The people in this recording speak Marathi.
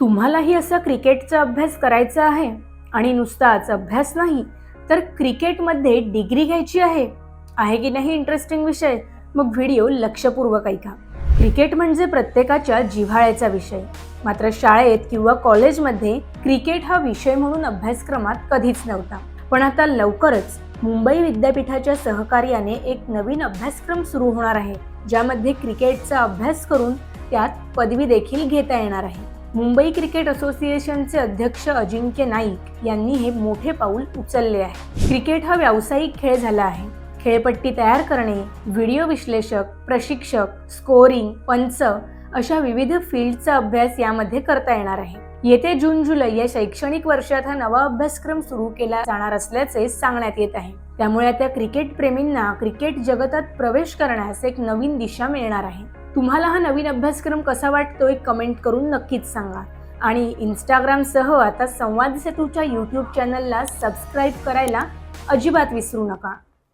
तुम्हालाही असा क्रिकेटचा अभ्यास करायचा आहे? आणि नुसताच अभ्यास नाही तर क्रिकेटमध्ये डिग्री घ्यायची आहे? आहे की नाही इंटरेस्टिंग विषय? मग व्हिडिओ लक्षपूर्वक ऐका. क्रिकेट म्हणजे प्रत्येकाच्या जिव्हाळ्याचा विषय. मात्र शाळेत किंवा कॉलेजमध्ये क्रिकेट हा विषय म्हणून अभ्यासक्रमात कधीच नव्हता. पण आता लवकरच मुंबई विद्यापीठाच्या सहकार्याने एक नवीन अभ्यासक्रम सुरू होणार आहे ज्यामध्ये क्रिकेटचा अभ्यास करून त्यात पदवी देखील घेता येणार आहे. मुंबई क्रिकेट असोसिएशनचे अध्यक्ष अजिंक्य नाईक यांनी हे मोठे पाऊल उचलले आहे. क्रिकेट हा व्यावसायिक खेळ झाला आहे. खेळपट्टी तयार करणे व्हिडिओ विश्लेषक प्रशिक्षक स्कोरिंग पंच अशा विविध फील्डचा अभ्यास यामध्ये करता येणार आहे. येते जून जुलै या शैक्षणिक वर्षात हा नवा अभ्यासक्रम सुरू केला जाणार असल्याचे सांगण्यात येत आहे. त्यामुळे आता क्रिकेट प्रेमींना क्रिकेट जगतात प्रवेश करण्यास एक नवीन दिशा मिळणार आहे. तुम्हाला हा नवीन अभ्यासक्रम कसा वाटतोय कमेंट करून नक्कीच सांगा. आणि इंस्टाग्रामसह आता संवाद सेतूच्या यूट्यूब चॅनलला सबस्क्राईब करायला अजिबात विसरू नका.